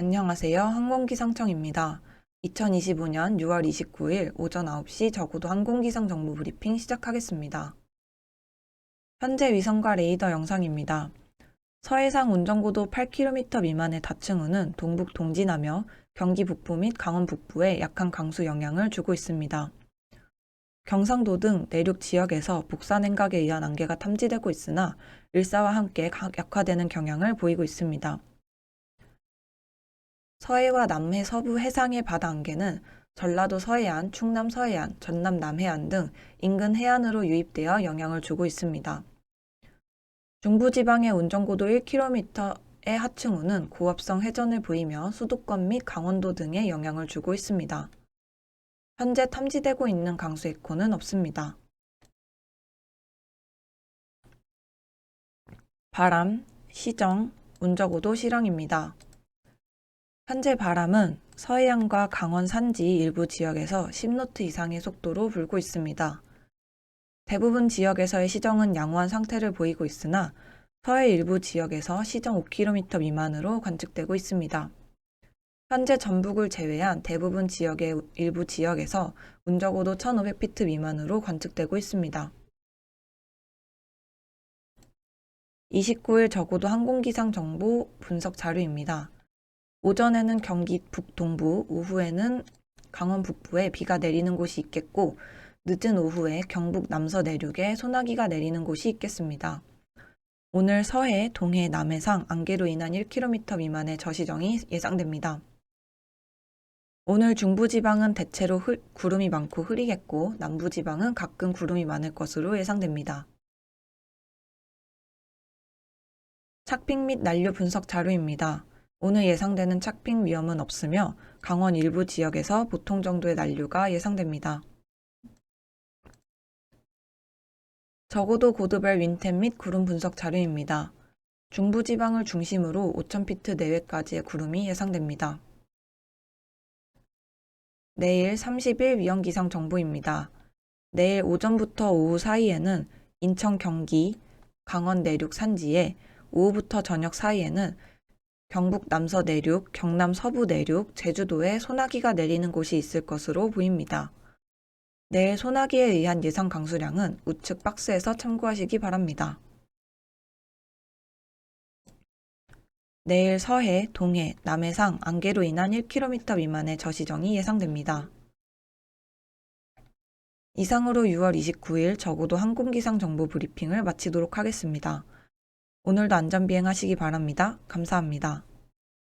안녕하세요. 항공기상청입니다. 2025년 6월 29일 오전 9시 저고도 항공기상 정보 브리핑 시작하겠습니다. 현재 위성과 레이더 영상입니다. 서해상 운전고도 8km 미만의 다층우는 동북 동진하며 경기 북부 및 강원 북부에 약한 강수 영향을 주고 있습니다. 경상도 등 내륙 지역에서 북산 행각에 의한 안개가 탐지되고 있으나 일사와 함께 각- 약화되는 경향을 보이고 있습니다. 서해와 남해 서부 해상의 바다 안개는 전라도 서해안, 충남 서해안, 전남 남해안 등 인근 해안으로 유입되어 영향을 주고 있습니다. 중부지방의 운전고도 1km의 하층우는 고압성 회전을 보이며 수도권 및 강원도 등에 영향을 주고 있습니다. 현재 탐지되고 있는 강수 에코는 없습니다. 바람, 시정, 운저고도 실황입니다. 현재 바람은 서해안과 강원 산지 일부 지역에서 10노트 이상의 속도로 불고 있습니다. 대부분 지역에서의 시정은 양호한 상태를 보이고 있으나 서해 일부 지역에서 시정 5km 미만으로 관측되고 있습니다. 현재 전북을 제외한 대부분 지역의 일부 지역에서 운저고도 1500피트 미만으로 관측되고 있습니다. 29일 저고도 항공기상 정보 분석 자료입니다. 오전에는 경기 북동부, 오후에는 강원 북부에 비가 내리는 곳이 있겠고, 늦은 오후에 경북 남서 내륙에 소나기가 내리는 곳이 있겠습니다. 오늘 서해, 동해, 남해상 안개로 인한 1km 미만의 저시정이 예상됩니다. 오늘 중부지방은 대체로 흐- 구름이 많고 흐리겠고, 남부지방은 가끔 구름이 많을 것으로 예상됩니다. 착빙 및 난류 분석 자료입니다. 오늘 예상되는 착빙 위험은 없으며 강원 일부 지역에서 보통 정도의 난류가 예상됩니다. 적어도 고도별 윈템 및 구름 분석 자료입니다. 중부지방을 중심으로 5,000피트 내외까지의 구름이 예상됩니다. 내일 30일 위험기상 정보입니다. 내일 오전부터 오후 사이에는 인천 경기, 강원 내륙 산지에 오후부터 저녁 사이에는 경북 남서 내륙, 경남 서부 내륙, 제주도에 소나기가 내리는 곳이 있을 것으로 보입니다. 내일 소나기에 의한 예상 강수량은 우측 박스에서 참고하시기 바랍니다. 내일 서해, 동해, 남해상 안개로 인한 1km 미만의 저시정이 예상됩니다. 이상으로 6월 29일 저고도 항공기상 정보 브리핑을 마치도록 하겠습니다. 오늘도 안전비행 하시기 바랍니다. 감사합니다.